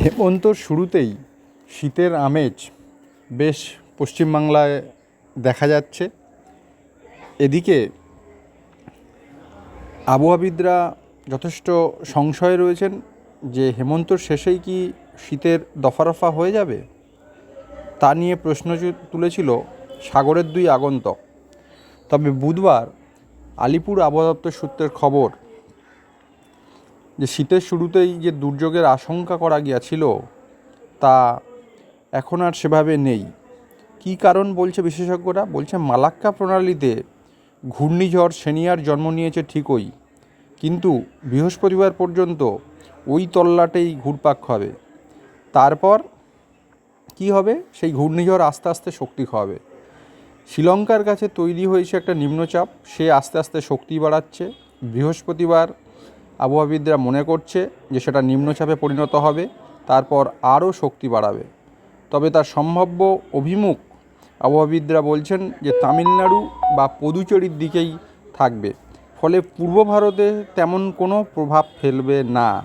হেমন্তর শুরুতেই শীতের আমেজ বেশ পশ্চিমবাংলায় দেখা যাচ্ছে। এদিকে আবহাওয়াবিদরা যথেষ্ট সংশয়ে রয়েছেন যে হেমন্তর শেষেই কি শীতের দফারফা হয়ে যাবে? তা নিয়ে প্রশ্ন তুলেছিল সাগরের দুই আগন্তক। তবে বুধবার আলিপুর আবহাওয়া দপ্তর সূত্রের খবর যে শীতের শুরুতেই যে দুর্যোগের আশঙ্কা করা গিয়েছিল, তা এখন আর সেভাবে নেই। কী কারণ বলছে বিশেষজ্ঞরা? বলছে মালাক্কা প্রণালীতে ঘূর্ণিঝড় সেনিয়ার জন্ম নিয়েছে ঠিকই, কিন্তু বৃহস্পতিবার পর্যন্ত ওই তল্লাটেই ঘুরপাক হবে তারপর কি হবে? সেই ঘূর্ণিঝড় আস্তে আস্তে শক্তি খাওয়াবে। শ্রীলঙ্কার কাছে তৈরি হয়েছে একটা নিম্নচাপ, সে আস্তে আস্তে শক্তি বাড়াচ্ছে। বৃহস্পতিবার আবহাওয়াবিদরা মনে করছে যে সেটা নিম্নচাপে পরিণত হবে, তারপর আরও শক্তি বাড়াবে। তবে তার সম্ভাব্য অভিমুখ আবহাওয়াবিদরা বলছেন যে তামিলনাড়ু বা পদুচেরির দিকেই থাকবে, ফলে পূর্ব ভারতে তেমন কোনো প্রভাব ফেলবে না।